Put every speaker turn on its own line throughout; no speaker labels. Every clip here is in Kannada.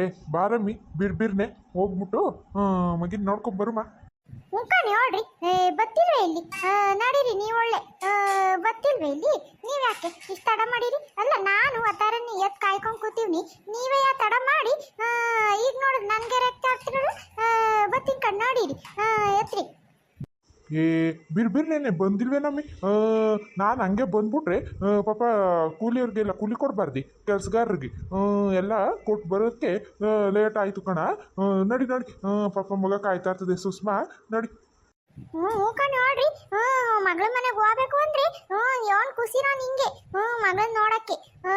ಏ, ಬಾರಮ್ಮಿ, ಬಿರ್ ಬಿರ್ನೆ, ಹೋಗ್ಬಿಟ್ಟು ಮಗಿನ ನೋಡ್ಕೊಂಡ್ ಬರುಮ.
ಮುಖಾನಿ ನೋಡ್ರಿ. ಬತ್ತಿಲ್ವೇ ಇಲ್ಲಿ? ನಡೀರಿ, ನೀವು ಒಳ್ಳೆ. ಬತ್ತಿಲ್ವೇ ಇಲ್ಲಿ. ನೀವ್ ಯಾಕೆ? ಇಷ್ಟು ತಡ ಮಾಡಿರಿ? ಅಲ್ಲ, ನಾನು ಅದಾರನ್ನ ಎತ್ ಕಾಯ್ಕೊಂಡ್ ಕೂತೀವ್ನಿ. ನೀವೇ ಯಾ ತಡ ಮಾಡಿ ಈಗ ನೋಡಿದ್ ನನ್ಗೆ ರಕ್ತ ಆಗ್ತಿರೋದು ಬತ್ತಿನ ಕಣ್ಣು ನೋಡಿರಿ. ಎತ್ರಿ.
ಏ, ಬಿರ್ ಬಿರ್ನೇನೆ ಬಂದಿಲ್ವೇ ನಮ್ಮಿ ನಾನು ಹಂಗೆ ಬಂದ್ಬಿಟ್ರೆ ಪಾಪ ಕೂಲಿಯವ್ರಿಗೆಲ್ಲ ಕೂಲಿ ಕೊಡಬಾರ್ದಿ, ಕೆಲಸಗಾರರಿಗೆ. ಎಲ್ಲ ಕೊಟ್ಟು ಬರೋದಕ್ಕೆ ಲೇಟ್ ಆಯಿತು ಕಣ. ನಡಿ ನಡಿ. ಪಾಪ ಮಗ ಕಾಯ್ತಾ ಇರ್ತದೆ ಸುಷ್ಮಾ. ನಡಿ.
ಹ್ಞೂ ಮುಖಾನಿ ನೋಡ್ರಿ. ಹ್ಞೂ ಮಗಳ ಮನೆಗೆ ಹೋಗ್ಬೇಕು ಅಂದ್ರಿ ಹ್ಞೂ ಯಾವನ್ ಖುಷಿನೋ ನಿಂಗೆ. ಹ್ಞೂ ಮಗಳನ್ನ ನೋಡಕ್ಕೆ. ಆ,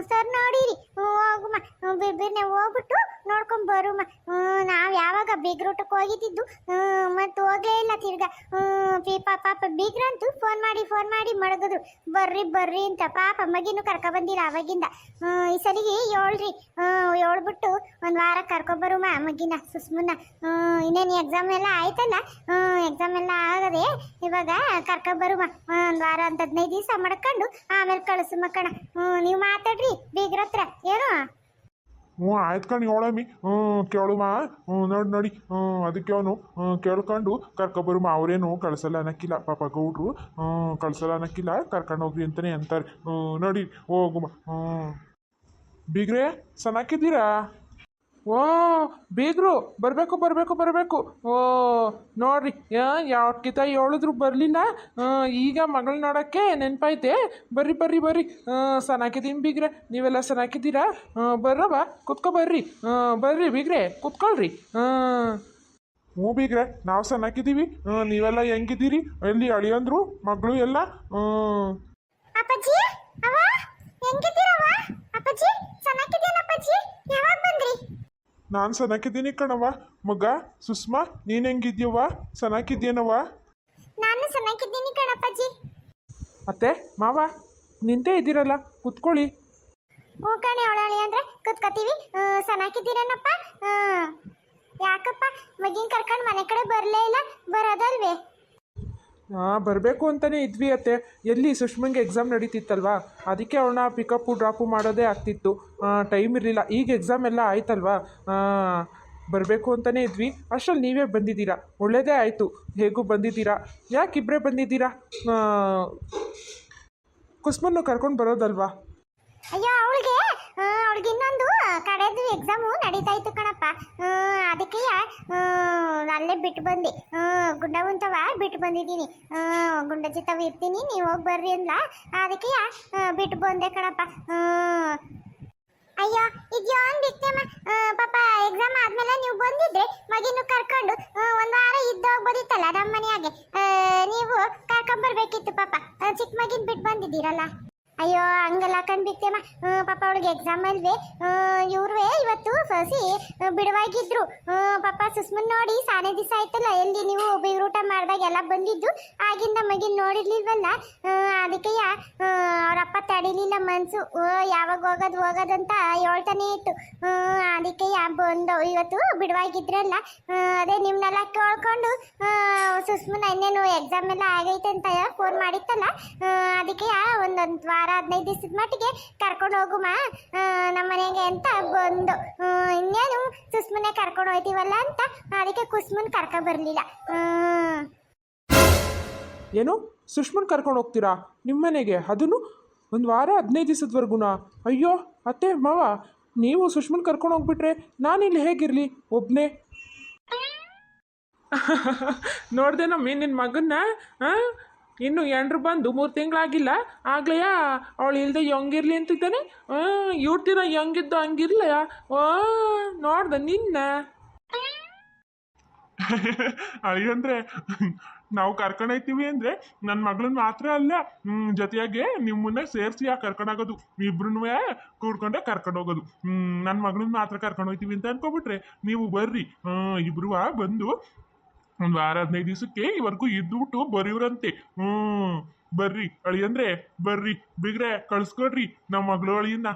ಸರ್ ನೋಡಿರಿ. ಹೋಗುಮ್ಮ ಹೋಗುಮ. ಬಿರ್ ಹೋಗ್ಬಿಟ್ಟು ನೋಡ್ಕೊಂಡು ಬರುಮ. ಹ್ಞೂ ನಾವು ಯಾವಾಗ ಬೀಗ್ರೂಟಕ್ಕೆ ಹೋಗಿದ್ದಿದ್ದು ಹ್ಞೂ ಮತ್ತೆ ಹೋಗ್ಲೇ ಇಲ್ಲ ತಿರ್ಗಾ. ಹ್ಞೂ ಪೀಪ ಪಾಪ ಬೀಗ್ರಂತೂ ಫೋನ್ ಮಾಡಿ ಫೋನ್ ಮಾಡಿ ಮಡಗಿದ್ರು. ಬರ್ರಿ ಬರ್ರಿ ಅಂತ ಪಾಪ ಮಗಿನೂ ಕರ್ಕೊ ಬಂದಿಲ್ಲ ಅವಾಗಿಂದ. ಹ್ಞೂ ಈ ಸಲಿಗೆ ಏಳ್ರಿ. ಹ್ಞೂ ಏಳ್ಬಿಟ್ಟು ಒಂದು ವಾರ ಕರ್ಕೊಬರುಮ ಮಗಿನ ಸುಸ್ಮುನ್ನ. ಹ್ಞೂ ಇನ್ನೇನು ಎಕ್ಸಾಮ್ ಎಲ್ಲ ಆಯ್ತಲ್ಲ? ಹ್ಞೂ ಎಕ್ಸಾಮ್ ಎಲ್ಲ ಆಗದೆ ಇವಾಗ ಕರ್ಕೊಬರುಮ ಒಂದು ವಾರ ಅಂತ ಹದಿನೈದು ದಿವಸ ಮಾಡ್ಕೊಂಡು ಆಮೇಲೆ ಕಳಿಸು ಮಕ್ಕಣ ಹ್ಞೂ ನೀವು ಮಾತಾಡ್ರಿ, ಬೀಗ್ರ ಹತ್ರ, ಏನು?
ಹ್ಞೂ ಆಯ್ತು ಕಣ್ ಹೇಳಮ್ಮಿ ಹ್ಞೂ ಕೇಳುಮ ಹ್ಞೂ ನೋಡಿ ನೋಡಿ ಹ್ಞೂ ಅದಕ್ಕೆ ಅವನು ಕೇಳ್ಕೊಂಡು ಕರ್ಕೊಬರುಮ ಅವರೇನು ಕಳ್ಸಲ್ಲ ಅನ್ನಕ್ಕಿಲ್ಲ ಪಾಪ ಗೌಡ್ರು ಹ್ಞೂ ಕಳ್ಸಲ್ಲ ಅನ್ನಕ್ಕಿಲ್ಲ ಕರ್ಕೊಂಡು ಹೋಗ್ರಿ ಅಂತಲೇ ಅಂತಾರೆ. ಹ್ಞೂ ನೋಡಿ, ಹೋಗುಮ ಹ್ಞೂ ಬೀಗ್ರೆ ಚೆನ್ನಾಗಿದ್ದೀರಾ
ಓ, ಬೀಗರು, ಬರಬೇಕು ಬರಬೇಕು ಬರಬೇಕು. ಓ, ನೋಡ್ರಿ ಯಾವಕ್ಕಿತ ಹೇಳಿದ್ರು ಬರಲಿಲ್ಲ. ಈಗ ಮಗಳ ನೋಡೋಕ್ಕೆ ನೆನಪೈತೆ ಬರ್ರಿ ಬರ್ರಿ ಬರ್ರಿ. ಸನಾಕಿದ್ದೀನಿ ಬೀಗ್ರೆ, ನೀವೆಲ್ಲ ಸನಾಕಿದ್ದೀರಾ ಬರ್ರವ ಕುತ್ಕೊ ಬರ್ರಿ. ಬರ್ರಿ ಬೀಗ್ರೆ, ಕುತ್ಕೊಳ್ರಿ.
ಹ್ಞೂ ಬೀಗ್ರೆ, ನಾವು ಸನಾಕಿದ್ದೀವಿ ನೀವೆಲ್ಲ ಹೆಂಗಿದ್ದೀರಿ? ಎಲ್ಲಿ ಅಳಿಯಂದ್ರು, ಮಗಳು ಎಲ್ಲ?
ಅಪ್ಪಾಜಿ
ನಾನು ಸನಕಿದ್ದೀನಿ ಕಣವ್ವ. ಮಗ ಸುಷ್ಮಾ ನೀನು ಹೆಂಗಿದ್ಯವ್ವ? ಚೆನ್ನಾಗಿದ್ಯೇನವ್ವ
ನಾನು ಚೆನ್ನಾಗಿದ್ದೀನಿ ಕಣಪ್ಪಾಜಿ.
ಅತ್ತೆ ಮಾವ ನಿಂತೇ ಇದ್ದೀರಲ್ಲ ಕುತ್ಕೊಳ್ಳಿ.
ಹ್ಞೂ ಕಣೆ ಅವಳಳಿ ಅಂದ್ರೆ ಕುತ್ಕೋತೀವಿ. ಚೆನ್ನಾಗಿದ್ದೀರೇನಪ್ಪ ಯಾಕಪ್ಪ? ಮಗಿನ ಕರ್ಕೊಂಡು ಮನೆ ಕಡೆ ಬರಲೇ ಇಲ್ಲ ಬರೋದಲ್ವೇ?
ಹಾಂ ಬರಬೇಕು ಅಂತಲೇ ಇದ್ವಿ ಅತ್ತೆ. ಎಲ್ಲಿ ಸುಷ್ಮಂಗೆ ಎಕ್ಸಾಮ್ ನಡೀತಿತ್ತಲ್ವಾ? ಅದಕ್ಕೆ ಅವಳನ್ನ ಪಿಕಪ್ಪು ಡ್ರಾಪು ಮಾಡೋದೇ ಆಗ್ತಿತ್ತು. ಟೈಮ್ ಇರಲಿಲ್ಲ. ಈಗ ಎಕ್ಸಾಮ್ ಎಲ್ಲ ಆಯ್ತಲ್ವಾ? ಬರಬೇಕು ಅಂತಲೇ ಇದ್ವಿ. ಅಷ್ಟರಲ್ಲಿ ನೀವೇ ಬಂದಿದ್ದೀರಾ? ಒಳ್ಳೇದೇ ಆಯಿತು. ಹೇಗೂ ಬಂದಿದ್ದೀರಾ? ಯಾಕೆ ಇಬ್ಬರೇ ಬಂದಿದ್ದೀರಾ? ಕುಸ್ಮನ್ನು ಕರ್ಕೊಂಡು ಬರೋದಲ್ವಾ?
ಅಯ್ಯೋ, ಅವಳಿಗೆ ಅವಳಿಗೆ ಇನ್ನೊಂದು ಕಡೆದು ಎಕ್ಸಾಮು ನಡೀತಾ ಇತ್ತು ಅದಕ್ಕೆ ಅಲ್ಲೇ ಬಿಟ್ಟು ಬಂದೆ. ಗುಂಡ ಗುಂಡವಂತವ ಬಿಟ್ಟು ಬಂದಿದ್ದೀನಿ. ಗುಂಡ ಜೊತೆ ಇರ್ತೀನಿ, ನೀವು ಹೋಗಿ ಬರ್ರಿ ಅಂದ್ಲ. ಅದಕ್ಕೆ ಬಿಟ್ಟು ಬಂದೆ ಕಣಪ್ಪ. ಅಯ್ಯೋ ಇದ್ಯೋ ಬಿತ್ತಮ್ಮ ಪಾಪ ಎಕ್ಸಾಮ್ ಆದ್ಮೇಲೆ ನೀವು ಬಂದಿದ್ರೆ ಮಗಿನೂ ಕರ್ಕೊಂಡು ಒಂದು ವಾರ ಇದ್ದೋಗ್ಬೋದಿತ್ತಲ್ಲ ನಮ್ಮ ಮನೆಯಾಗೆ ನೀವು ಕರ್ಕೊಂಡ್ ಬರ್ಬೇಕಿತ್ತು ಪಾಪ ಚಿಕ್ಕ ಮಗಿನ ಬಿಟ್ಟು ಬಂದಿದ್ದೀರಲ್ಲ. ಅಯ್ಯೋ, ಹಂಗಲ್ಲ ಕಣ್ಬಿಕ್ತೇಮ್ಮ ಪಾಪ ಅವಳಿಗೆ ಎಕ್ಸಾಮ್ ಅಲ್ವೇ. ಇವ್ರವೇ ಇವತ್ತು ಸಸಿ ಬಿಡುವಾಗಿದ್ರು. ಪಾಪ ಸುಸ್ಮನ್ ನೋಡಿ ಸಾನೆ ದಿವಸ ಆಯ್ತಲ್ಲ, ಎಲ್ಲಿ ನೀವು ಬೀರೂಟ ಮಾಡಿದಾಗ ಎಲ್ಲ ಬಂದಿದ್ದು. ಆಗಿಂದ ಮಗಿನ ನೋಡಿರ್ಲಿಲ್ವಲ್ಲ. ಅದಕ್ಕೆ ಅವರಪ್ಪ ತಡಿಲಿಲ್ಲ ಮನ್ಸು. ಯಾವಾಗ ಹೋಗೋದು ಹೋಗೋದಂತ ಹೇಳ್ತಾನೆ ಇತ್ತು. ಅದಕ್ಕೆ ಬಂದು ಇವತ್ತು ಬಿಡುವಾಗಿದ್ರಲ್ಲ. ಅದೇ ನಿಮ್ಮನ್ನೆಲ್ಲ ಕೇಳ್ಕೊಂಡು ಸುಸ್ಮನ್ ಇನ್ನೇನು ಎಕ್ಸಾಮ್ ಎಲ್ಲ ಆಗೈತೆ ಅಂತ ಫೋನ್ ಮಾಡಿತ್ತಲ್ಲ. ಅದಕ್ಕೆ ಒಂದೊಂದು ವಾರ ಹದಿನೈದು ದಿವಸದ ಮಟ್ಟಿಗೆ ಕರ್ಕೊಂಡು ಹೋಗುಮ. ನಮ್ಮ ಮನೆಗೆ ಅಂತ ಬಂದು ಇನ್ನೇನು ಸುಸ್ಮನೆ ಕರ್ಕೊಂಡು ಹೋಯ್ತೀವಲ್ಲ ಅಂತ ಅದಕ್ಕೆ ಕುಸ್ಮನ್ ಕರ್ಕೊ ಬರಲಿಲ್ಲ.
ಏನು? ಸುಷ್ಮನ್ ಕರ್ಕೊಂಡು ಹೋಗ್ತೀರಾ? ನಿಮ್ಮ ಮನೆಗೆ? ಅದನ್ನು ಒಂದು ವಾರ ಹದಿನೈದು ದಿವಸದವರೆಗುನಾ? ಅಯ್ಯೋ, ಅತ್ತೆ, ಮಾವ, ನೀವು ಸುಷ್ಮನ್ ಕರ್ಕೊಂಡು ಹೋಗ್ಬಿಟ್ರೆ ನಾನಿಲ್ಲಿ ಹೇಗಿರಲಿ? ಒಬ್ಬನೇ ನೋಡ್ದೆ ನಮ್ಮ ನಿನ್ನ ಮಗನ್ನ ಹಾಂ ಇನ್ನು ಎಂಡ್ರು ಬಂದು ಮೂರು ತಿಂಗಳಾಗಿಲ್ಲ. ಆಗ್ಲೆಯ ಅವಳು ಇಲ್ಲದೆ ಹೆಂಗಿರ್ಲಿ ಅಂತಿದ್ದಾನೆ. ಇವ್ರ ಹೆಂಗಿದ್ದು ಹಂಗಿರ್ಲ. ಓ ನೋಡ್ದೆ ನಿನ್ನ.
ಅಯ್ಯಂದ್ರೆ ನಾವು ಕರ್ಕೊಂಡು ಐತಿವಿ ಅಂದ್ರೆ ನನ್ನ ಮಗಳನ್ನ ಮಾತ್ರ ಅಲ್ಲ ಜೊತೆಯಾಗೆ ನಿಮ್ಮನ್ನ ಸೇರಿಸಿ ಆ ಕರ್ಕೊಂಡೋಗೋದು ಇಬ್ರು ಕೂಡ್ಕೊಂಡೆ ಕರ್ಕೊಂಡು ಹೋಗೋದು. ಹ್ಮ್ ನನ್ನ ಮಗಳನ್ನ ಮಾತ್ರ ಕರ್ಕೊಂಡು ಹೋಗ್ತೀವಿ ಅಂತ ಅನ್ಕೊಬಿಟ್ರೆ, ನೀವು ಬರ್ರಿ. ಇಬ್ರು ಬಂದು ಒಂದು ವಾರ ಹದಿನೈದು ದಿವಸಕ್ಕೆ ಇವರೆಗೂ ಇದ್ಬಿಟ್ಟು ಬರೀವ್ರಂತೆ. ಹ್ಮ್ ಬರ್ರಿ ಅಳಿ ಅಂದ್ರೆ ಬರ್ರಿ ಬಿಗ್ರೆ ಕಳ್ಸ್ಕೊಡ್ರಿ ನಮ್ಮ ಮಗಳು ಅಳಿಯನ್ನ.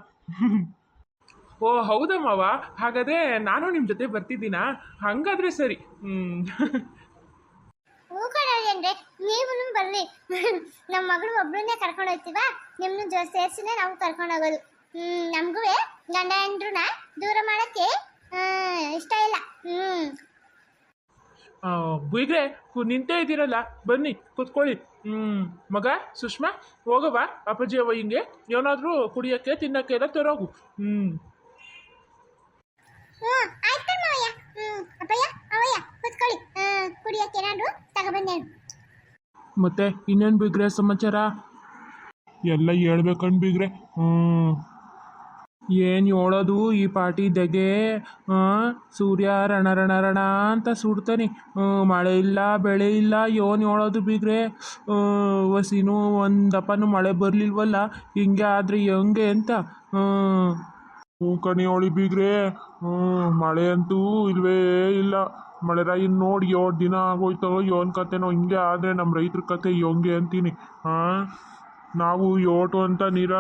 ಓ ಹೌದಾ ಮಾವ? ಹಾಗಾದ್ರೆ ನಾನು ನಿಮ್ಮ ಜೊತೆ ಬರ್ತಿದ್ದೀನಾ? ಹಂಗಾದ್ರೆ ಸರಿ. ಹ್ಮ್.
ಹೂ ಕಣಲ್ಲಿ ಅಂದ್ರೆ ನೀವು ಬರ್ರಿ. ನಮ್ಮ ಮಗಳು ಒಬ್ಳನ್ನೇ ಕರ್ಕೊಂಡು ಹೋಗ್ತೀವ ನಿಮ್ಮನ್ನ ಜೊ ಸೇರ್ಸಿನೇ ನಾವು ಕರ್ಕೊಂಡು ಹೋಗೋದು. ಹ್ಮ್ ನಮಗೂ ಗಂಡ ಹೆಂಡ್ರನ್ನ ದೂರ ಮಾಡಕ್ಕೆ ಆ, ಇಷ್ಟ ಇಲ್ಲ. ಹ್ಮ್.
ಬುಯ್ಗ್ರೆ ನಿಂತೇ ಇದ್ದೀರಲ್ಲ. ಬನ್ನಿ ಕುತ್ಕೊಳ್ಳಿ. ಹ್ಞೂ ಮಗ ಸುಷ್ಮಾ ಹೋಗವ ಅಪ್ಪಾಜಿ ಅವ ಹಿಂಗೆ. ಏನಾದರೂ ಕುಡಿಯೋಕ್ಕೆ ತಿನ್ನೋಕ್ಕೆ ಎಲ್ಲ ತರೋಗು. ಹ್ಞೂ ಮತ್ತೆ ಇನ್ನೇನು ಬಿಗ್ರೆ ಸಮಾಚಾರ?
ಎಲ್ಲ ಹೇಳ್ಬೇಕಣ್ ಬಿಗ್ರೆ ಹ್ಮ್.
ಏನು ಹೇಳೋದು ಈ ಪಾಟಿ ದಗೆ? ಸೂರ್ಯ ರಣ ರಣ ರಣ ಅಂತ ಸುಡ್ತಾನೆ. ಮಳೆ ಇಲ್ಲ, ಬೆಳೆ ಇಲ್ಲ, ಏನು ಹೇಳೋದು ಬಿಗ್ರೆ? ವಸಿನೂ ಒಂದಪ್ಪನೂ ಮಳೆ ಬರಲಿಲ್ವಲ್ಲ, ಹಿಂಗೆ ಆದರೆ ಹೆಂಗೆ ಅಂತ?
ಹ್ಞೂ ಕಣಿ ಹೋಳಿ ಬೀಗ್ರೆ. ಮಳೆ ಅಂತೂ ಇಲ್ವೇ ಇಲ್ಲ. ಮಳೆ ರಾಯಿನ ನೋಡಿ ಏಳು ದಿನ ಆಗೋಯ್ತೋ ಯೋನ್ ಕತೆನೋ, ಹಿಂಗೆ ಆದರೆ ನಮ್ಮ ರೈತರ ಕತೆ ಹೆಂಗೆ ಅಂತೀನಿ. ಹಾಂ ನಾವು ಯೋಟು ಅಂತ ನೀರ,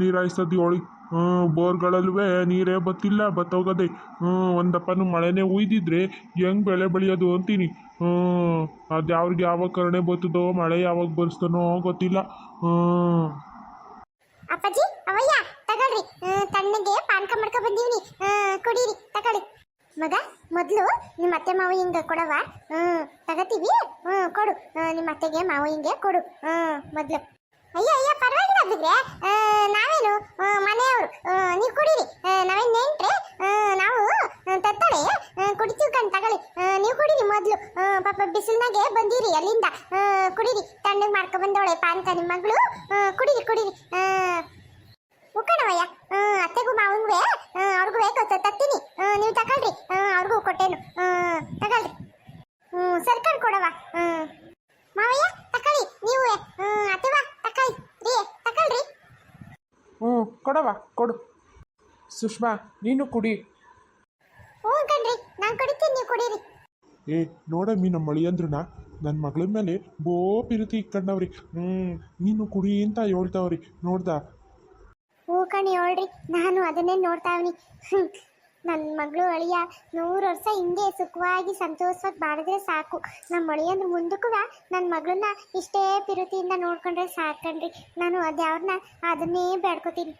ನೀರಾಯಿಸೋದು ಹೇಳಿ. ಹ್ಞೂ ಬೋರ್ಗಳಲ್ಲೂ ನೀರೇ ಬತ್ತಿಲ್ಲ, ಬತ್ತೋಗದೆ. ಹ್ಞೂ ಒಂದಪ್ಪನು ಮಳೆನೇ ಉಯ್ದಿದ್ರೆ ಹೆಂಗೆ ಬೆಳೆ ಬೆಳೆಯೋದು ಅಂತೀನಿ. ಹ್ಞೂ ಅದು ಯಾವ್ರಿಗೆ ಯಾವಾಗ ಕರುಣೆ ಬತ್ತದೋ ಮಳೆ ಯಾವಾಗ ಬರ್ಸ್ತಾನೋ ಗೊತ್ತಿಲ್ಲ. ಹ್ಞೂ
ಅಪ್ಪಾಜಿ ಅವಯ್ಯ ತಗೊಳ್ರಿ. ತಣ್ಣಗೆ ಪಾನಕ ಮಾಡ್ಕೊ ಬಂದೀವಿ ಕುಡೀರಿ, ತಗೊಳ್ಳಿ. ಮಗ, ಮೊದಲು ನಿಮ್ಮ ಅತ್ತೆ ಮಾವ ಹಿಂಗೆ ಕೊಡವ ಹ್ಞೂ ತಗತೀವಿ? ಹ್ಞೂ ಕೊಡು. ನಿಮ್ಮ ಅತ್ತೆಗೆ ಮಾವ ಹಿಂಗೆ ಕೊಡು. ಹ್ಞೂ ಮೊದಲು. ಅಯ್ಯೋ ಅಯ್ಯೋ ಪರವಾಗಿಲ್ಲ ಆ, ನಾವೇನು ಮನೆಯವರು ನೀವು ಕುಡೀರಿ. ನಾವೇನು ನೆಂಟ್ರೆ ನಾವು ತತ್ತಳೆ ಕುಡಿತೀವಿ ಕಣ್ ತಗೊಳ್ಳಿ. ನೀವು ಕುಡೀರಿ ಮೊದಲು. ಪಾಪ ಬಿಸಿಲಿನಾಗೆ ಬಂದಿರಿ ಅಲ್ಲಿಂದ ಆ, ಕುಡೀರಿ ತಣ್ಣಗೆ ಮಾಡ್ಕೊ ಬಂದವಳೆ ಪಾನ್ಕ ನಿಮ್ಮ ಮಗಳು ಆ, ಕುಡೀರಿ ಕುಡೀರಿ ಆ, ಉಕ್ಕಣವಯ್ಯ ಹ್ಮ್ ಅತ್ತೆಗೂ ಮಾವಂಗೂ ಅವ್ರಿಗೂ ಬೇಕು ತತ್ತೀನಿ ಹ್ಮ್ ನೀವು ತಗೊಳ್ರಿ ಹ್ಮ್ ಅವ್ರಿಗೂ ಕೊಟ್ಟೇನು ಹ್ಮ್ ತಗೊಳ್ರಿ ಹ್ಮ್ ಸರ್ಕಲ್ ಕೊಡವ ಹ್ಮ್ ಮಾವಯ್ಯ ತಕೊಳ್ಳಿ ನೀವು ಹ್ಮ್ ಅತ್ತೆವಾ ತಕೊಳ್ಳಿ ರೀ ತಗೊಳ್ರಿ
ಹ್ಞೂ ಕೊಡವ ಕೊಡು ಸುಷ್ಮಾ ನೀನು ಕುಡಿ.
ಹ್ಞೂ ಕಣ್ರಿ ನಾನು ಕುಡಿತೀನಿ ನೀವು ಕುಡೀರಿ.
ಏ ನೋಡಮ್ಮಿ ನಮ್ಮ ಮಳಿಯಂದ್ರನ ನನ್ನ ಮಗಳ ಮೇಲೆ ಬೋ ಪಿರುತಿ ಇಕ್ಕಂಡವ್ರಿ ಹ್ಞೂ ನೀನು ಕುಡಿ ಅಂತ ಹೇಳ್ತಾವ್ರಿ ನೋಡ್ದ?
ಹ್ಞೂ ಕಣಿ ಹೇಳ್ರಿ ನಾನು ಅದನ್ನೇ ನೋಡ್ತಾವ್ನಿ ನನ್ನ ಮಗಳು ಅಳಿಯ ನೂರು ವರ್ಷ ಹಿಂಗೆ ಸುಖವಾಗಿ ಸಂತೋಷವಾಗಿ ಬಾಳಿದ್ರೆ ಸಾಕು. ನಮ್ಮ ಅಳಿಯಂದ್ರೆ ಮುಂದಕ್ಕೂ ನನ್ನ ಮಗಳನ್ನ ಇಷ್ಟೇ ಪಿರುತಿಯಿಂದ ನೋಡ್ಕೊಂಡ್ರೆ ಸಾಕಣ್ರಿ ನಾನು ಅದ್ಯಾವ್ರನ್ನ ಅದನ್ನೇ ಬೇಡ್ಕೋತೀನಿ.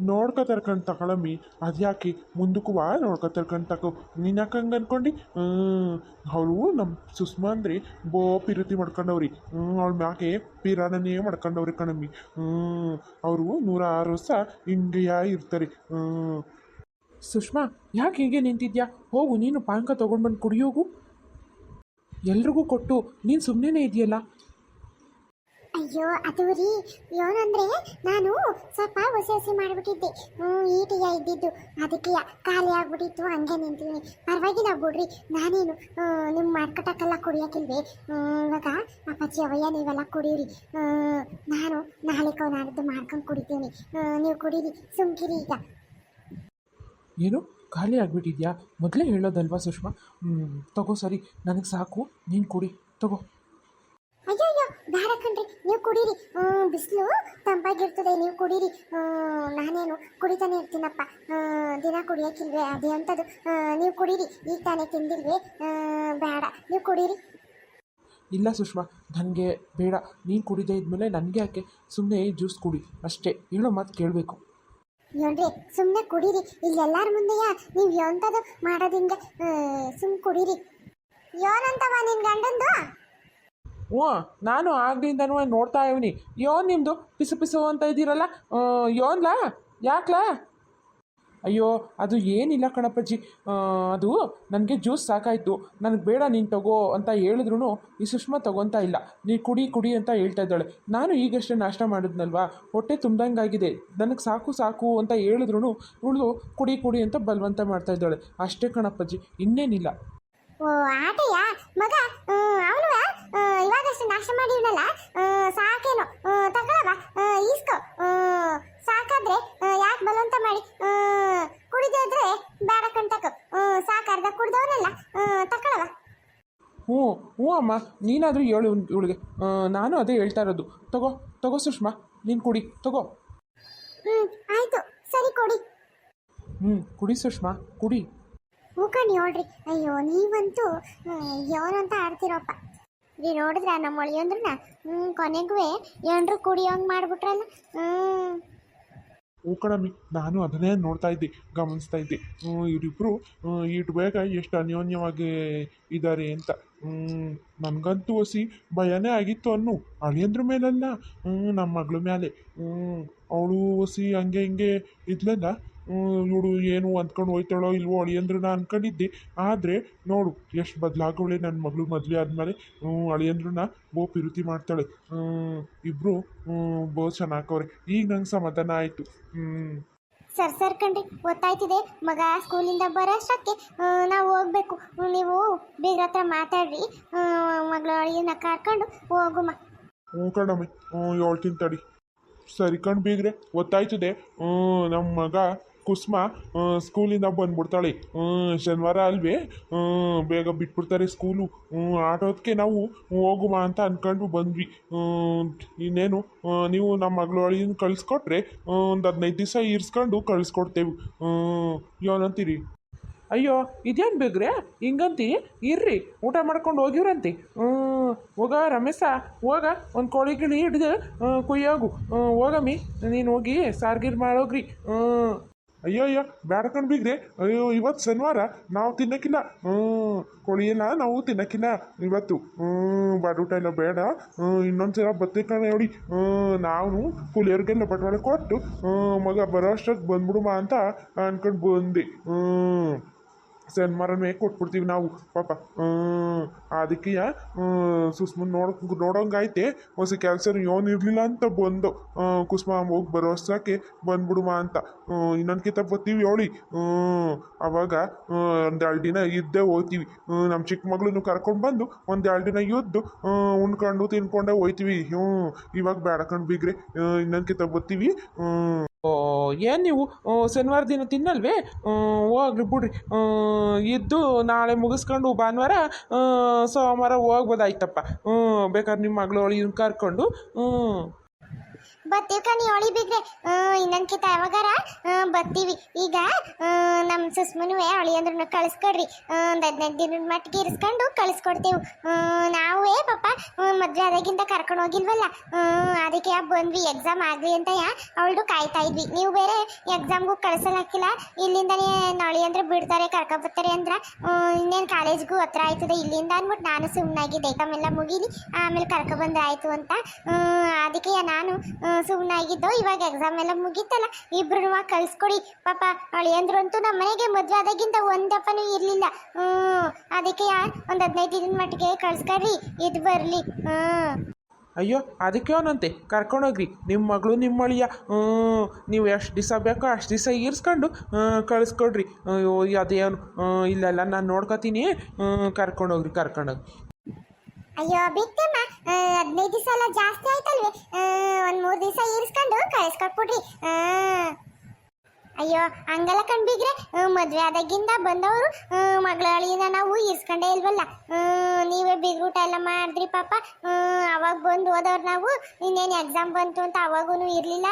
ನೋಡ್ಕೊ ಕಣ್ ತಗೊಳಮ್ಮಿ. ಅದ್ಯಾಕೆ? ಮುಂದಕ್ಕೂ ನೋಡ್ಕೊ ಕಣ್ ತಗೋ. ನೀನು ಯಾಕೆ ಹಂಗೆ ಅನ್ಕೊಂಡು ಅವಳು ನಮ್ಮ ಸುಷ್ಮಾ ಅಂದ್ರೆ ಬೋ ಪಿರುತಿ ಮಾಡ್ಕೊಂಡವ್ರಿ. ಹ್ಞೂ ಅವ್ಳ ಮ್ಯಾಕೆ ಪಿರಾಣನೇ ಮಾಡ್ಕೊಂಡವ್ರಿ ಕಣಮ್ಮಿ. ಹ್ಞೂ ಅವರು ನೂರಾರು ವರ್ಷ ಹಿಂಗೆಯಾ ಇರ್ತಾರೆ. ಹ್ಞೂ
ಸುಷ್ಮಾ, ಯಾಕೆ ಹೀಗೆ ನಿಂತಿದ್ಯಾ? ಹೋಗು, ನೀನು ಪಾನಕ ತೊಗೊಂಡು ಬಂದು ಕುಡಿಯೋಗು. ಎಲ್ರಿಗೂ ಕೊಟ್ಟು, ನೀನು ಸುಮ್ಮನೆ ಇದೆಯಲ್ಲ?
ಅಯ್ಯೋ ಅದು ರೀ. ಏನಂದ್ರೆ ನಾನು ಸ್ವಲ್ಪ ಹೊಸ ಹೊಸಿ ಮಾಡಿಬಿಟ್ಟಿದ್ದೆ. ಹ್ಞೂ ಈಟಿಯ ಇದ್ದಿದ್ದು. ಅದಕ್ಕೆ ಖಾಲಿ ಆಗ್ಬಿಟ್ಟಿತ್ತು ಹಂಗೆ ನಿಂತೀನಿ ಪರವಾಗಿಲ್ಲ ಬಿಡ್ರಿ. ನಾನೇನು ನಿಮ್ಮ ಮಾರ್ಕೆಟಕ್ಕೆಲ್ಲ ಕುಡಿಯೋಕಿಲ್ವೇ? ಹ್ಮ್, ಇವಾಗ ಅಪ್ಪಾಜಿ ಅವಯ್ಯ ನೀವೆಲ್ಲ ಕುಡೀರಿ. ನಾನು ನಾಳೆ ನಾಡಿದ್ದು ಮಾಡ್ಕೊಂಡು ಕುಡಿತೀನಿ. ನೀವು ಕುಡೀರಿ. ಸುಮ್ಕಿರಿ ಈಗ.
ಏನು? ಖಾಲಿ ಆಗಿಬಿಟ್ಟಿದ್ಯಾ? ಮೊದಲೇ ಹೇಳೋದಲ್ವಾ ಸುಷ್ಮಾ? ತಗೋ ಸರಿ. ನನಗೆ ಸಾಕು. ನೀನು ಕುಡಿ. ತಗೋ.
ಅಯ್ಯೋ ಅಯ್ಯೋ ಬೇಡ ಕಣ್ರಿ. ನೀವು ಕುಡೀರಿ. ಬಿಸಿಲು ತಂಪಾಗಿರ್ತದೆ ನೀವು ಕುಡೀರಿ. ಹ್ಞೂ ನಾನೇನು ಕುಡಿತಾನೆ ಇರ್ತೀನಪ್ಪ. ದಿನ ಕುಡಿಯೋಕ್ಕಿಲ್ವೇ? ಅದೇ ಅಂಥದ್ದು ನೀವು ಕುಡೀರಿ. ಈಗ ತಾನೇ ತಿಂದಿಲ್ವೇ? ಬೇಡ. ನೀವು ಕುಡೀರಿ.
ಇಲ್ಲ ಸುಷ್ಮಾ ನನಗೆ ಬೇಡ. ನೀನು ಕುಡಿದೇ ಇದ್ಮೇಲೆ ನನಗೆ ಯಾಕೆ? ಸುಮ್ಮನೆ ಜ್ಯೂಸ್ ಕುಡಿ. ಅಷ್ಟೇ. ಹೇಳೋ ಮಾತು ಕೇಳಬೇಕು.
ನೋಡ್ರಿ ಸುಮ್ಮನೆ ಕುಡೀರಿ. ಇಲ್ಲೆಲ್ಲರ ಮುಂದೆಯ? ನೀವು ಎಂಥದ್ದು ಮಾಡೋದು ಹಿಂಗೆ? ಸುಮ್ಮನೆ ಕುಡೀರಿ. ಯೋನಂತವ ನಿನ್ನ ಗಂಡಂದು?
ಹ್ಞೂ, ನಾನು ಆಗ್ಲಿಂದನೂ ನೋಡ್ತಾ ಇವನಿ. ಯೋನ್ ನಿಮ್ಮದು ಪಿಸು ಪಿಸು ಅಂತ ಇದ್ದೀರಲ್ಲ? ಯೋನ್ಲಾ? ಯಾಕ್ಲಾ? ಅಯ್ಯೋ, ಅದು ಏನಿಲ್ಲ ಕಣಪ್ಪಜ್ಜಿ ಅದು ನನಗೆ ಜ್ಯೂಸ್ ಸಾಕಾಯಿತು. ನನಗೆ ಬೇಡ ನೀನು ತಗೋ ಅಂತ ಹೇಳಿದ್ರು ಈ ಸುಷ್ಮಾ ತಗೊತಾ ಇಲ್ಲ. ನೀ ಕುಡಿ ಕುಡಿ ಅಂತ ಹೇಳ್ತಾ ಇದ್ದಾಳೆ. ನಾನು ಈಗಷ್ಟೇ ನಾಷ್ಟ ಮಾಡಿದ್ನಲ್ವಾ? ಹೊಟ್ಟೆ ತುಂಬ್ದಂಗಾಗಿದೆ. ನನಗೆ ಸಾಕು ಸಾಕು ಅಂತ ಹೇಳಿದ್ರು ಉಳಿದು ಕುಡಿ ಕುಡಿ ಅಂತ ಬಲವಂತ ಮಾಡ್ತಾ ಇದ್ದಾಳೆ. ಅಷ್ಟೇ ಕಣಪ್ಪಜ್ಜಿ ಇನ್ನೇನಿಲ್ಲ.
ಇವಾಗಷ್ಟು ನಾಶ ಮಾಡಿವ್ನಲ್ಲ ಸಾಕೇನು ತಗೊಳವ ಈಸ್ಕೋ ಸಾಕಾದ್ರೆ ಯಾಕೆ ಬಲವಂತ ಮಾಡಿ ಕುಡಿದ್ರೆ ಬೇಡ ಕಂಟಕ ಸಾಕು ಅರ್ಧ ಕುಡ್ದವನಲ್ಲ ತಗೊಳವ
ಹ್ಞೂ ಹ್ಞೂ ಅಮ್ಮ ನೀನಾದರೂ ಹೇಳು ಇವಳಿಗೆ. ನಾನು ಅದೇ ಹೇಳ್ತಾ ಇರೋದು. ತಗೋ ತಗೋ ಸುಷ್ಮಾ ನೀನು ಕುಡಿ ತಗೋ.
ಹ್ಮ್ ಆಯ್ತು ಸರಿ ಕೊಡಿ.
ಹ್ಞೂ ಕುಡಿ ಸುಷ್ಮಾ ಕುಡಿ.
ಹೂಕಣಿ ನೋಡ್ರಿ ಅಯ್ಯೋ ನೀವಂತೂ ಏನಂತ ಆಡ್ತಿರೋಪ್ಪ. ರೀ ನೋಡಿದ್ರ ನಮ್ಮ ಒಳಿಯಂದ್ರನ್ನ ಹ್ಞೂ ಕೊನೆಗೂ ಏನರು ಕುಡಿಯೋಂಗೆ ಮಾಡ್ಬಿಟ್ರಲ್ಲ? ಹ್ಞೂ
ಓ ಕಣಮ್ಮಿ ನಾನು ಅದನ್ನೇ ನೋಡ್ತಾ ಇದ್ದೆ ಗಮನಿಸ್ತಾ ಇದ್ದೆ. ಇವರಿಬ್ರು ಹ್ಮ್, ಬೇಗ ಎಷ್ಟು ಅನ್ಯೋನ್ಯವಾಗಿ ಇದ್ದಾರೆ ಅಂತ. ಹ್ಞೂ ನನಗಂತೂ ಹೊಸಿ ಭಯನೇ ಆಗಿತ್ತು ಅನ್ನು. ಅಳಿಯಂದ್ರ ಮೇಲಲ್ಲ? ಹ್ಞೂ ನಮ್ಮ ಮಗಳ ಮೇಲೆ ಅವಳು ಹೊಸಿ ಹಂಗೆ ಹಿಂಗೆ ಇದ್ಲಲ್ಲ? ಇವಳು ಏನು ಅಂದ್ಕೊಂಡು ಹೋಯ್ತಾಳೋ ಇಲ್ವೋ ಅಳಿಯಂದ್ರನ್ನ ಅನ್ಕೊಂಡಿದ್ದೆ. ಆದರೆ ನೋಡು ಎಷ್ಟು ಬದಲಾಗವಳೆ ನನ್ನ ಮಗಳು ಮದುವೆ ಆದಮೇಲೆ ಅಳಿಯಂದ್ರನ್ನ ಬೋ ಪಿರುತಿ ಮಾಡ್ತಾಳೆ. ಇಬ್ಬರು ಇಬ್ರು ಬೋ ಚೆನ್ನಾಗವ್ರೆ ಈಗ ನಂಗೆ ಸಮಾಧಾನ ಆಯಿತು.
ಸರ್ ಸರ್ ಕಣ್ರಿ ಗೊತ್ತಾಯ್ತಿದೆ. ಮಗ ಸ್ಕೂಲಿಂದ ಬರೋ ಅಷ್ಟಕ್ಕೆ ನಾವು ಹೋಗ್ಬೇಕು. ನೀವು ಬೇಗ ಹತ್ರ ಮಾತಾಡ್ರಿ. ಮಗಳ ಅಳಿಯನ್ನ ಕರ್ಕೊಂಡು ಹೋಗುಮ್ಮ
ಹ್ಞೂ ಕಣಮ್ಮಿ. ಹ್ಞೂ ಹೇಳ್ತೀನಿ ತಡಿ. ಸರಿ ಕಣ್ ಬೀಗ್ರೆ ಗೊತ್ತಾಯ್ತದೆ. ಹ್ಞೂ ನಮ್ಮ ಮಗ ಕುಸ್ಮ ಸ್ಕೂಲಿಂದ ಬಂದ್ಬಿಡ್ತಾಳೆ. ಶನಿವಾರ ಅಲ್ವೇ? ಬೇಗ ಬಿಟ್ಬಿಡ್ತಾರೆ ಸ್ಕೂಲು. ಆಟೋದಕ್ಕೆ ನಾವು ಹೋಗುವ ಅಂತ ಅಂದ್ಕೊಂಡು ಬಂದ್ವಿ. ಇನ್ನೇನು ನೀವು ನಮ್ಮ ಮಗಳು ಅಳಿಯನ್ನ ಕಳಿಸ್ಕೊಟ್ರೆ ಒಂದು ಹದಿನೈದು ದಿವಸ ಇರಿಸ್ಕೊಂಡು ಕಳಿಸ್ಕೊಡ್ತೇವೆ. ಏನಂತೀರಿ
ಅಯ್ಯೋ, ಇದೇನು ಬೇಗ್ರೆ? ಹಿಂಗಂತಿ, ಇರ್ರಿ, ಊಟ ಮಾಡ್ಕೊಂಡು ಹೋಗಿವ್ರಂತಿ. ಹೋಗ ರಮೇಶ, ಹೋಗ, ಒಂದು ಕೋಳಿ ಗಿಳಿ ಹಿಡ್ದು ಕುಯ್ಯೋಗು. ಹೋಗಮ್ಮಿ, ನೀನು ಹೋಗಿ ಸಾರ್ಗಿರ್ ಮಾಡೋಗ್ರಿ.
ಅಯ್ಯೋ ಅಯ್ಯೋ ಬೇಡ ಕಣ್ ಬೀಗ್ರೆ. ಅಯ್ಯೋ ಇವತ್ತು ಶನಿವಾರ, ನಾವು ತಿನ್ನಕ್ಕಿಲ್ಲ ಹ್ಞೂ ಕೋಳಿ ಎಲ್ಲ ನಾವು ತಿನ್ನೋಕ್ಕಿಲ್ಲ ಇವತ್ತು. ಹ್ಞೂ ಬಾಡೂಟ ಎಲ್ಲ ಬೇಡ. ಹ್ಞೂ ಇನ್ನೊಂದ್ಸಲ ಬತ್ತೆ ಕಣ ನೋಡಿ ನಾವು ಕೂಲಿಯವ್ರಿಗೆಲ್ಲ ಬಟ್ವಾಳ ಕೊಟ್ಟು ಮಗ ಬರೋ ಅಷ್ಟೊತ್ತು ಬಂದ್ಬಿಡುಮ ಅಂತ ಅನ್ಕೊಂಡು ಬಂದೆ. ಹ್ಞೂ ಶನಿವಾರನೇ ಕೊಟ್ಬಿಡ್ತೀವಿ ನಾವು. ಪಾಪ ಅದಕ್ಕೆ ಸುಸ್ಮ ನೋಡ್ ನೋಡೋಂಗೈತೆ ಹೊಸ ಕೆಲಸ ಏನು ಇರಲಿಲ್ಲ ಅಂತ ಬಂದು ಕುಸುಮ ಹೋಗಿ ಬರೋ ಅಷ್ಟಕ್ಕೆ ಬಂದ್ಬಿಡುಮ ಅಂತ. ಇನ್ನೊಂದು ಕಿತ ಬರ್ತೀವಿ ಹೇಳಿ ಅವಾಗ ಒಂದು ಎರಡು ದಿನ ಇದ್ದೇ ಹೋಗ್ತೀವಿ ನಮ್ಮ ಚಿಕ್ಕ ಮಗಳನ್ನು ಕರ್ಕೊಂಡು ಬಂದು ಒಂದು ಎರಡು ದಿನ ಇದ್ದು ಉಣ್ಕೊಂಡು ತಿನ್ಕೊಂಡೆ ಹೋಯ್ತೀವಿ. ಹ್ಞೂ ಇವಾಗ ಬೇಡ ಕಣ್ ಬಿಗ್ರೆ ಇನ್ನೊಂದು ಕಿತ ಬರ್ತೀವಿ
ಏನು ನೀವು? ಶನಿವಾರ ದಿನ ತಿನ್ನಲ್ವೇ? ಹೋಗ್ಲಿ ಬಿಡ್ರಿ. ಇದ್ದು ನಾಳೆ ಮುಗಿಸ್ಕೊಂಡು ಭಾನುವಾರ ಸೋಮವಾರ ಹೋಗ್ಬೋದಾಯ್ತಪ್ಪ. ಹ್ಞೂ ಬೇಕಾದ್ರೆ ನಿಮ್ಮ ಮಗಳು ಅವಳಿನ ಕರ್ಕೊಂಡು ಹ್ಞೂ
ಬರ್ತೀವಿ ಕಣಿ ಒಳಿ ಬಿಗ್ರೆ ಇನ್ನೊಂದು ಕಿತ ಯಾವಾಗಾರ? ಬರ್ತೀವಿ ಈಗ ನಮ್ಮ ಸುಸ್ಮನುವೆ ಅವಳಿ ಅಂದ್ರೂ ಕಳಿಸ್ಕೊಡ್ರಿ. ಒಂದು ಹದಿನೈದು ದಿನದ ಮಟ್ಟಿಗೆ ಇರಿಸ್ಕೊಂಡು ಕಳಿಸ್ಕೊಡ್ತೀವಿ. ನಾವೇ ಪಾಪ ಮದುವೆ ಆದಾಗಿಂದ ಕರ್ಕೊಂಡು ಹೋಗಿಲ್ವಲ್ಲ? ಅದಕ್ಕೆ ಬಂದ್ವಿ? ಎಕ್ಸಾಮ್ ಆಗಲಿ ಅಂತ ಯಾ? ಅವಳು ಕಾಯ್ತಾ ಇದ್ವಿ. ನೀವು ಬೇರೆ ಎಕ್ಸಾಮ್ಗೂ ಕಳ್ಸೋಕ್ಕಿಲ್ಲ ಇಲ್ಲಿಂದನೇ ನಾಳೆ ಅಂದ್ರೆ ಬಿಡ್ತಾರೆ ಕರ್ಕೊಬರ್ತಾರೆ ಅಂದ್ರೆ? ಇನ್ನೇನು ಕಾಲೇಜ್ಗೂ ಹತ್ರ ಆಯ್ತದೆ ಇಲ್ಲಿಂದ ಅಂದ್ಬಿಟ್ಟು ನಾನು ಸುಮ್ಮನಾಗಿ ಎಕ್ಸಾಮ್ ಎಲ್ಲ ಮುಗೀಲಿ ಆಮೇಲೆ ಕರ್ಕೊಬಂದ್ರೆ ಆಯಿತು ಅಂತ. ಅದಕ್ಕೆ ನಾನು ಸುಮ್ಮನಾಗಿದ್ದು ಇವಾಗ ಎಕ್ಸಾಮ್ ಎಲ್ಲ ಮುಗೀತಲ್ಲ ಇಬ್ರು ಕಳಿಸ್ಕೊಡಿ. ಪಾಪ ಅಳಿಯಂದ್ರಂತೂ ನಮ್ಮ ಮನೆಗೆ ಮದುವೆ ಆದಾಗಿಂದ ಒಂದಪ್ಪನೂ ಇರಲಿಲ್ಲ. ಅದಕ್ಕೆ ಒಂದು ಹದಿನೈದು ದಿನದ ಮಟ್ಟಿಗೆ ಕಳ್ಸ್ಕೊಡ್ರಿ, ಇದು ಬರಲಿ. ಹ್ಞೂ
ಅಯ್ಯೋ, ಅದಕ್ಕೆ ಅವನಂತೆ ಕರ್ಕೊಂಡೋಗ್ರಿ ನಿಮ್ಮ ಮಗಳು ನಿಮ್ಮ ಹ್ಞೂ ನೀವು ಎಷ್ಟು ದಿವಸ ಬೇಕೋ ಅಷ್ಟು ದಿವಸ ಇರಿಸ್ಕೊಂಡು ಕಳಿಸ್ಕೊಡ್ರಿ. ಅಯ್ಯೋ, ಅದೇನು? ಇಲ್ಲೆಲ್ಲ ನಾನು ನೋಡ್ಕೊತೀನಿ. ಕರ್ಕೊಂಡೋಗ್ರಿ ಕರ್ಕೊಂಡೋಗಿ
ಅಯ್ಯೋ ಬಿಟ್ಟೆಮ್ಮ. ಹದಿನೈದು ದಿವಸ ಎಲ್ಲ ಜಾಸ್ತಿ ಆಯ್ತಲ್ವೇ? ಒಂದು ಮೂರು ದಿವಸ ಇರಿಸ್ಕೊಂಡು ಕಳಿಸ್ಕೊಟ್ಬಿಡ್ರಿ. ಅಯ್ಯೋ, ಹಂಗೆಲ್ಲ ಕಂಡ್ಬಿಗ್ರೆ ಮದುವೆ ಆದಾಗಿಂದ ಬಂದವರು ಮಗಳ ಅಳಿನ ನಾವು ಇಸ್ಕೊಂಡೇ ಇಲ್ವಲ್ಲ? ನೀವೇ ಬಿಗ್ರೂಟ ಎಲ್ಲ ಮಾಡಿದ್ರಿ ಪಾಪ. ಅವಾಗ ಬಂದು ಹೋದವ್ರು ನಾವು. ಇನ್ನೇನು ಎಕ್ಸಾಮ್ ಬಂತು ಅಂತ ಅವಾಗೂ ಇರಲಿಲ್ಲ.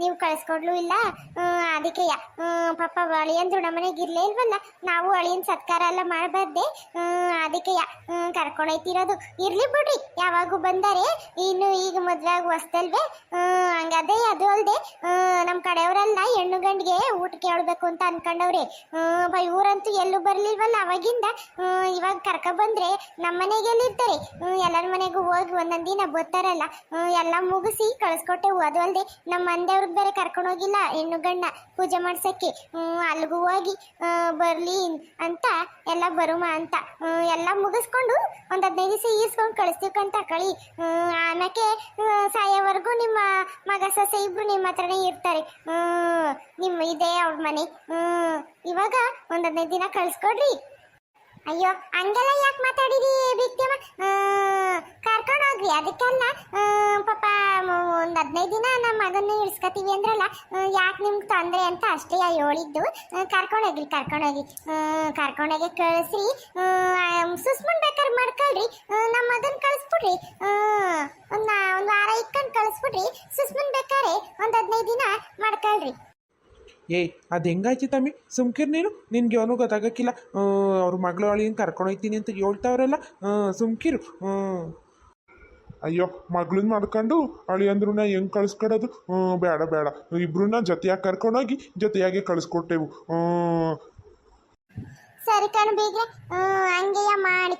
ನೀವು ಕಳಿಸ್ಕೊಡ್ಲು ಇಲ್ಲ. ಅದಕ್ಕೆ ಪಾಪ ಪಾಪ ದೃಢ ಮನೆಗೆ ಇರಲೇ ಇಲ್ವಲ್ಲ? ನಾವು ಅಳಿಯನ್ ಸತ್ಕಾರ ಎಲ್ಲ ಮಾಡಬಾರ್ದೆ. ಅದಕ್ಕೆ ಕರ್ಕೊಂಡೈತಿರೋದು ಇರಲಿ ಬಿಡ್ರಿ, ಯಾವಾಗೂ ಬಂದರೆ. ಇನ್ನು ಈಗ ಮದುವೆ ಆಗಿ ಹೊಸ್ದಲ್ವೇ? ಹಂಗದೇ ಅದು ಅಲ್ಲದೆ ನಮ್ಮ ಕಡೆಯವರೆಲ್ಲ ಹೆಣ್ಣು ಗಂಡಿಗೆ ಊಟ ಕೇಳಬೇಕು ಅಂತ ಅನ್ಕೊಂಡವ್ರೆ. ಬೈ, ಊರಂತೂ ಎಲ್ಲೂ ಬರ್ಲಿಲ್ವಲ್ಲ ಅವಾಗಿಂದ? ಇವಾಗ ಕರ್ಕ ಬಂದ್ರೆ ನಮ್ಮ ಮನೆಗೆ ಎಲ್ಲಿರ್ತಾರೆ? ಎಲ್ಲರ ಮನೆಗೂ ಹೋಗಿ ಒಂದೊಂದು ದಿನ ಬರ್ತಾರಲ್ಲ. ಎಲ್ಲ ಮುಗಿಸಿ ಕಳಿಸ್ಕೊಟ್ಟೆವು ಅದು ಅಲ್ಲದೆ ನಮ್ಮ ಮಂದೆಯವ್ರಿಗೆ ಬೇರೆ ಕರ್ಕೊಂಡು ಹೋಗಿಲ್ಲ, ಹೆಣ್ಣು ಗಂಡ ಪೂಜೆ ಮಾಡ್ಸಕ್ಕೆ. ಅಲ್ಲಿಗೂ ಹೋಗಿ ಬರಲಿ ಅಂತ ಎಲ್ಲ ಬರುಮ ಅಂತ. ಎಲ್ಲ ಮುಗಿಸ್ಕೊಂಡು ಒಂದು ಹದಿನೈದು ದಿವಸ ಈಸ್ಕೊಂಡು ಕಳಿಸ್ತೀವಂತ ಕಳಿ. ಆಮೇಲೆ ಸಾಯೋವರೆಗೂ ನಿಮ್ಮ ಮಗ ಸೊಸೆ ಇಬ್ರು ನಿಮ್ಮ ಹತ್ರನೇ ಇರ್ತಾರೆ. ನಿಮ್ಮ ಇದೇ ಅವ್ರ ಮನೆ. ಹ್ಮ್, ಇವಾಗ ಒಂದು ಹದಿನೈದು ದಿನ ಕಳ್ಸ್ಕೊಡ್ರಿ. ಅಯ್ಯೋ ಹಂಗೆಲ್ಲ ಯಾಕೆ ಮಾತಾಡಿರಿ ಬಿತ್ತಮ್ಮ ಕರ್ಕೊಂಡು ಹೋಗ್ರಿ. ಅದಕ್ಕೆಲ್ಲ ಪಾಪ ಒಂದು ಹದಿನೈದು ದಿನ ನಮ್ಮ ಮಗನ್ನ ಇಳಿಸ್ಕೊತೀವಿ ಅಂದ್ರಲ್ಲ ಯಾಕೆ ನಿಮ್ಗೆ ತೊಂದರೆ ಅಂತ ಅಷ್ಟೇ ಹೇಳಿದ್ದು ಕರ್ಕೊಂಡು ಹೋಗ್ರಿ ಕರ್ಕೊಂಡು ಹೋಗಿ ಕರ್ಕೊಂಡೋಗಿ ಕಳಿಸ್ರಿ ಸುಸ್ಮನ್ ಬೇಕಾದ್ರೆ ಮಾಡ್ಕೊಳ್ರಿ. ನಮ್ಮ ಮಗನ್ ಕಳಿಸ್ಬಿಡ್ರಿ. ಒಂದು ವಾರ ಇಟ್ಕೊಂಡು ಕಳಿಸ್ಬಿಡ್ರಿ. ಸುಸ್ಮನ್ ಬೇಕಾದ್ರೆ ಒಂದು ಹದಿನೈದು ದಿನ ಮಾಡ್ಕೊಳ್ರಿ.
ಏಯ್ ಅದು ಹೆಂಗಾಯ್ತು ತಮ್ಮಿ? ಸುಮ್ಕಿರ್ ನೀನು? ನಿನ್ಗೆ ಅವನು ಗೊತ್ತಾಗಕ್ಕಿಲ್ಲ. ಅವ್ರ ಮಗಳು ಅವಳಿಗೆ ಕರ್ಕೊಂಡು ಹೋಗ್ತೀನಿ ಅಂತ ಹೇಳ್ತಾವ್ರಲ್ಲ. ಸುಮ್ಕಿರು. ಹ್ಞೂ
ಅಯ್ಯೋ ಮಗಳನ್ನ ಮಾಡ್ಕೊಂಡು ಅಳಿಯಂದ್ರನ್ನ ಹೆಂಗ್ ಹೆಂಗೆ ಕಳಿಸ್ಕೊಡೋದು? ಬೇಡ ಬೇಡ ಇಬ್ಬರನ್ನ ಜೊತೆಯಾಗಿ ಕರ್ಕೊಂಡೋಗಿ ಜೊತೆಯಾಗಿ ಕಳಿಸ್ಕೊಟ್ಟೆವು. ಹ್ಮ್,
ಸರಿ ಕಣ ಬೇಗ ಹಂಗೆಯ ಮಾಡಿ.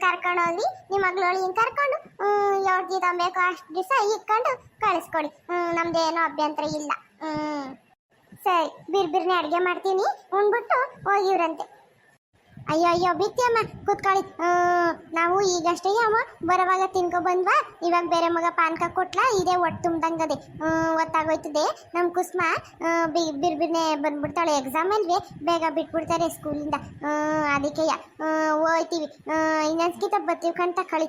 ಕರ್ಕೊಂಡು ಹೋಗಿ ನಿಮ್ಮ ಮಗಳು ಹಿಂಗೆ ಕರ್ಕೊಂಡು? ಯಾವ್ದು ಬೇಕು ಅಷ್ಟು ದಿವಸ ಇಟ್ಕೊಂಡು ಕಳಿಸ್ಕೊಡಿ. ನಮ್ದು ನಮ್ದೇನೋ ಅಭ್ಯಂತರ ಇಲ್ಲ. ಹ್ಮ್. ಸರಿ ಬಿರ್ಬಿರ್ನೆ ಅಡುಗೆ ಮಾಡ್ತೀನಿ. ಉಣ್ಬಿಟ್ಟು ಹೋಗಿವ್ರಂತೆ. ಅಯ್ಯೋ ಅಯ್ಯೋ ಬಿತ್ತಿಯಮ್ಮ ಕೂತ್ಕೊಳ್ಳಿ. ನಾವು ಈಗಷ್ಟೇ ಅಮ್ಮ ಬರೋವಾಗ ತಿನ್ಕೊ ಬಂದ್ವಾ? ಇವಾಗ ಬೇರೆ ಮಗ ಪಾನ್ಕ ಕೊಟ್ಲ? ಇದೇ ಒಟ್ಟು ತುಂಬ್ದಂಗದೆ. ಒತ್ತಾಗೋಯ್ತದೆ ನಮ್ಮ ಕುಸ್ಮ ಬಿರ್ಬಿರ್ನೆ ಬಿ- ಬಿರ್ ಬಿರ್ನೆ ಬಂದ್ಬಿಡ್ತಾಳೆ ಎಕ್ಸಾಮ್ ಅಲ್ವೇ? ಬೇಗ ಬಿಟ್ಬಿಡ್ತಾರೆ ಸ್ಕೂಲಿಂದ ಅದಕ್ಕೆ ಹೋಯ್ತೀವಿ. ಇನ್ನೊಂದ್ಕಿತ ಬರ್ತೀವಿ ಕಂತ ಕಳಿ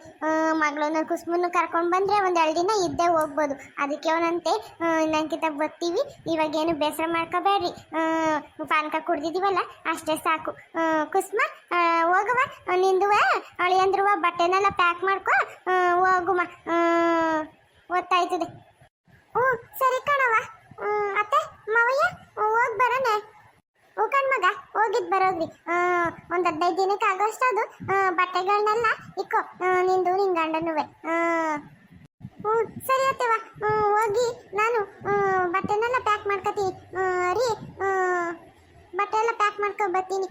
ಮಗಳು ನನ್ನ ಕುಸ್ಮನ್ನು ಕರ್ಕೊಂಡು ಬಂದರೆ ಒಂದು ಎರಡು ದಿನ ಇದ್ದೇ ಹೋಗ್ಬೋದು. ಅದಕ್ಕೆ ಅವನಂತೆ ಇನ್ನೊಂದ್ಕಿತ ಬರ್ತೀವಿ. ಇವಾಗೇನು ಬೇಸರ ಮಾಡ್ಕೋಬೇಡ್ರಿ. ಪಾನ್ಕ ಕುಡ್ದಿದ್ದೀವಲ್ಲ ಅಷ್ಟೇ ಸಾಕು. ಕುಸ್ಮ ಹೋಗುವ ನಿಂದುವ ಅಳಿಯಂದ್ರುವ ಬಟ್ಟೆನೆಲ್ಲ ಪ್ಯಾಕ್ ಮಾಡ್ಕೊ ಹೋಗುವ. ಗೊತ್ತಾಯ್ತದೆ. ಹ್ಞೂ ಸರಿ ಕಣವ ಅತ್ತೆ, ಮಾವಯ್ಯ ಹೋಗಿ ಬರೋಣ. ಹ್ಞೂ ಕಣ್ಮಗ ಹೋಗಿದ್ ಹ್ಞೂ ಒಂದು ಹದಿನೈದು ದಿನಕ್ಕೆ ಆಗೋಷ್ಟು ಅದು. ಬಟ್ಟೆಗಳನ್ನೆಲ್ಲ ಇಕ್ಕೋ. ನಿಂದು, ನಿನ್ ಗಂಡನುವೆ. ಹ್ಞೂ ಸರಿ ಅತ್ತೆವ ಹೋಗಿ ನಾನು ಬಟ್ಟೆನೆಲ್ಲ ಪ್ಯಾಕ್ ಮಾಡ್ಕೊತೀನಿ. ರೀ ಬಟ್ಟೆ ಎಲ್ಲ ಪ್ಯಾಕ್ ಮಾಡ್ಕೊ ಬರ್ತೀನಿ.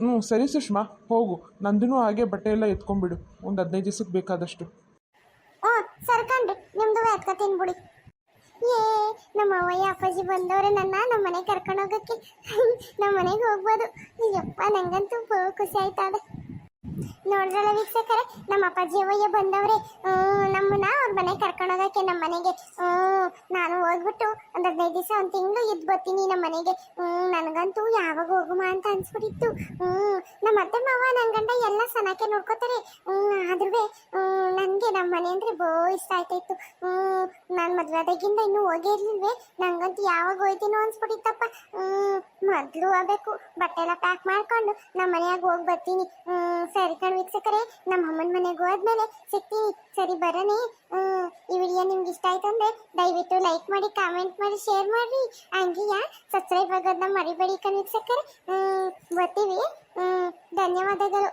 ಹ್ಞೂ, ಸರಿ ಸುಷ್ಮಾ, ಹೋಗು. ನಂದೂ ಹಾಗೆ ಬಟ್ಟೆ ಎಲ್ಲ ಎತ್ಕೊಂಡ್ಬಿಡು. ಒಂದು ಹದಿನೈದು ದಿವಸಕ್ಕೆ ಬೇಕಾದಷ್ಟು.
ಹ್ಞೂ ಸರ್ಕಂಡ್ರಿ ನಿಮ್ದು ಎತ್ಕೊತೀನಿ ಬಿಡಿ ಏ, ನಮ್ಮ ಅವಯ್ಯ ಅಪ್ಪಾಜಿ ಬಂದವ್ರೆ ನನ್ನ ನಮ್ಮ ಮನೆಗೆ ಕರ್ಕೊಂಡು ಹೋಗಕ್ಕೆ. ನಮ್ಮ ಮನೆಗೆ ಹೋಗ್ಬೋದು. ಅಯ್ಯಪ್ಪ, ನಂಗಂತೂ ಖುಷಿ ಆಯ್ತದೆ ನೋಡ್ರಲ್ಲ ವೀಕ್ಷಕರೇ, ನಮ್ಮ ಅಪ್ಪಾಜಿ ಅವಯ್ಯ ಬಂದವ್ರೆ. ನಮ್ಮನ್ನ ಅವ್ರ ಮನೆಗೆ ಕರ್ಕೊಂಡು ಹೋಗಕ್ಕೆ ನಮ್ಮ ಮನೆಗೆ. ನಾನು ಹೋಗ್ಬಿಟ್ಟು ಒಂದು ಹದಿನೈದು ದಿವಸ, ಒಂದು ತಿಂಗಳು ಇದ್ದು ಬರ್ತೀನಿ ನಮ್ಮ ಮನೆಗೆ. ನನಗಂತೂ ಯಾವಾಗ ಹೋಗುಮ ಅಂತ ಅನ್ಸ್ಬಿಟ್ಟಿತ್ತು. ಹ್ಞೂ ನಮ್ಮ ಅತ್ತೆ ಮಾವ ನನ್ನ ಗಂಡ ಎಲ್ಲ ಸನಕ್ಕೆ ನೋಡ್ಕೋತಾರೆ. ಆದ್ರೂ ನನಗೆ ನಮ್ಮ ಮನೆ ಅಂದರೆ ಬೋ ಇಷ್ಟ ಆಯ್ತಾಯಿತ್ತು ನಾನು ಮದುವೆ ಆದಾಗಿಂದ ಇನ್ನೂ ಹೋಗೇ ಇರಲಿಲ್ವೇ? ನಂಗಂತೂ ಯಾವಾಗ ಹೋಯ್ತೀನೋ ಅನ್ಸ್ಬಿಟ್ಟಿತ್ತಪ್ಪ. ಮೊದಲು ಹೋಗ್ಬೇಕು. ಬಟ್ಟೆ ಎಲ್ಲ ಪ್ಯಾಕ್ ಮಾಡ್ಕೊಂಡು ನಮ್ಮ ಮನೆಯಾಗ ಹೋಗಿ ಬರ್ತೀನಿ. ಹ್ಞೂ ಸರಿ ಕಣ್ ವೀಕ್ಷಕರೇ ನಮ್ಮ ಅಮ್ಮನ ಮನೆಗೆ ಹೋದ್ಮೇಲೆ ಸಿಗ್ತೀನಿ. ಸರಿ, ಬರೋಣ. ಈ ವಿಡಿಯೋ ನಿಮ್ಗೆ ಇಷ್ಟ ಆಯ್ತು ಅಂದ್ರೆ ದಯವಿಟ್ಟು ಲೈಕ್ ಮಾಡಿ ಕಾಮೆಂಟ್ ಮಾಡಿ ಶೇರ್ ಮಾಡಿರಿ ಹಂಗೀಯ? ಸಬ್ಸ್ಕ್ರೈಬ್ ಆಗೋದನ್ನ ಮರಿಬೇಡಿ ಕಣ್ ವೀಕ್ಷಕರೇ. ಹ್ಞೂ ಬರ್ತೀವಿ. ಹ್ಞೂ ಧನ್ಯವಾದಗಳು.